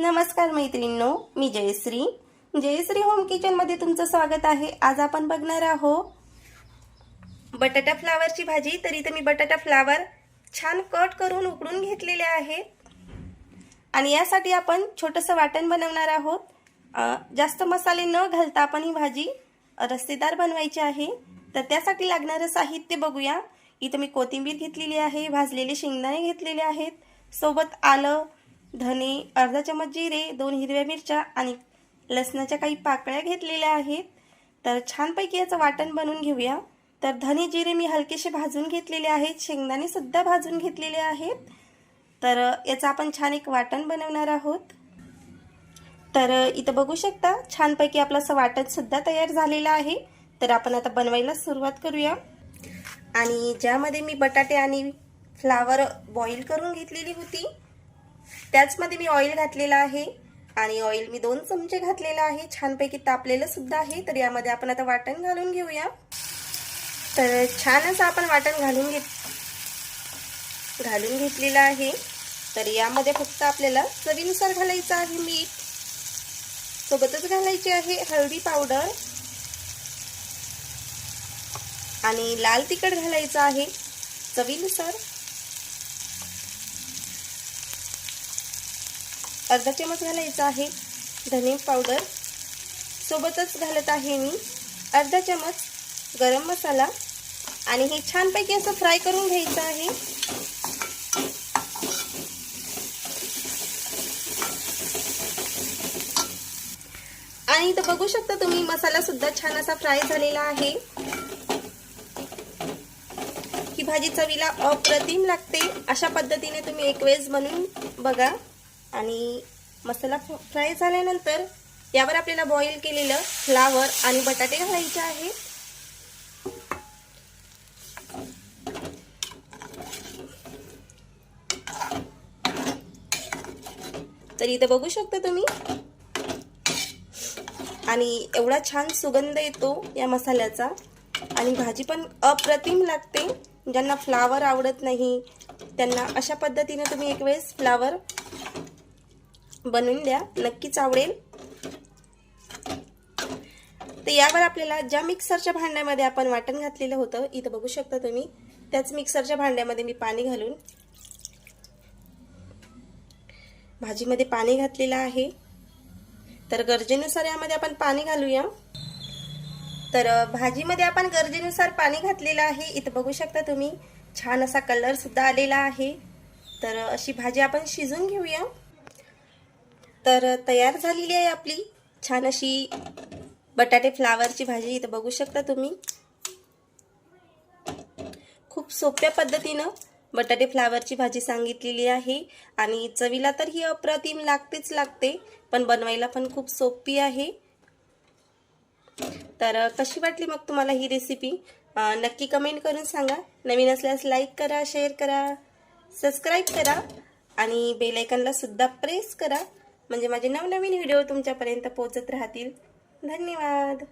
नमस्कार मैत्रिणींनो मी जयश्री. जयश्री होम किचनमध्ये तुमचं स्वागत आहे. आज आपण बघणार आहोत बटाटा फ्लावरची भाजी. तर इथं मी बटाटा फ्लावर छान कट करून उकडून घेतलेले आहेत. आणि यासाठी आपण छोटंसं वाटण बनवणार आहोत. जास्त मसाले न घालता आपण ही भाजी रस्तेदार बनवायची आहे. तर त्यासाठी लागणारं साहित्य बघूया. इथं मी कोथिंबीर घेतलेली आहे भाजलेले शेंगदाणे घेतलेले आहेत. सोबत आलं धने अर्धा चमच जिरे दोन हिरव्या मिरच्या आणि लसणाच्या काही पाकळ्या घेतलेल्या आहेत. तर छानपैकी याचं वाटण बनवून घेऊया. तर धने जिरे मी हलकेसे भाजून घेतलेले आहेत. शेंगदाणेसुद्धा भाजून घेतलेले आहेत. तर याचं आपण छान एक वाटण बनवणार आहोत. तर इथं बघू शकता छानपैकी आपलं असं वाटणसुद्धा तयार झालेलं आहे. तर आपण आता बनवायला सुरुवात करूया. आणि ज्यामध्ये मी बटाटे आणि फ्लावर बॉईल करून घेतलेली होती त्याचमध्ये मी ऑइल घातलेलं आहे. आणि ऑइल मी दोन चमचे घातलेलं आहे. छानपैकी तापलेलं सुद्धा आहे. तर यामध्ये आपण आता वाटण घालून घेऊया. तर छान असं आपण वाटण घालून घेत घालून घेतलेलं आहे. तर यामध्ये फक्त आपल्याला चवीनुसार घालायचं आहे मीठ. सोबतच घालायची आहे हळदी पावडर. आणि लाल तिखट घालायचं आहे. चवीनुसार. अर्धा चमच घालायचा आहे. धने पावडर सोबतच घालत आहे मी अर्धा चमच गरम मसाला. आणि हे छानपैकी असं फ्राय करून घ्यायचं आहे. आणि इथं बघू शकता तुम्ही मसाला सुद्धा छान असा फ्राय झालेला आहे. ही भाजी चवीला अप्रतिम लागते. अशा पद्धतीने तुम्ही एक वेळेस बनवून बघा. आणि मसाला फ्राय झाल्यानंतर यावर आपल्याला बॉईल केलेलं फ्लावर आणि बटाटे घालायचे आहे तर इथं बघू शकता तुम्ही. आणि एवढा छान सुगंध येतो या मसाल्याचा. आणि भाजी पण अप्रतिम लागते. ज्यांना फ्लावर आवडत नाही त्यांना अशा पद्धतीने तुम्ही एक वेळेस फ्लावर बनवून द्या. नक्कीच आवडेल. तर यावर आपल्याला ज्या मिक्सरच्या भांड्यामध्ये आपण वाटण घातलेलं होतं इथं बघू शकता तुम्ही. त्याच मिक्सरच्या भांड्यामध्ये मी पाणी घालून भाजीमध्ये पाणी घातलेलं आहे. तर गरजेनुसार यामध्ये आपण पाणी घालूया. तर भाजीमध्ये आपण गरजेनुसार पाणी घातलेलं आहे. इथं बघू शकता तुम्ही. छान असा कलरसुद्धा आलेला आहे. तर अशी भाजी आपण शिजून घेऊया. तर तयार झालेली आहे आपली. छान अशी बटाटे फ्लावरची भाजी इथं बघू शकता तुम्ही. खूप सोप्या पद्धतीनं बटाटे फ्लावरची भाजी सांगितलेली आहे. आणि चवीला तर ही अप्रतिम लागतेच लागते पण बनवायला पण खूप सोपी आहे. तर कशी वाटली मग तुम्हाला ही रेसिपी नक्की कमेंट करून सांगा. नवीन असल्यास लाईक करा शेअर करा सबस्क्राईब करा. आणि बेलायकनला सुद्धा प्रेस करा. म्हणजे माझे नवनवीन व्हिडिओ तुमच्यापर्यंत पोहोचत राहतील. धन्यवाद.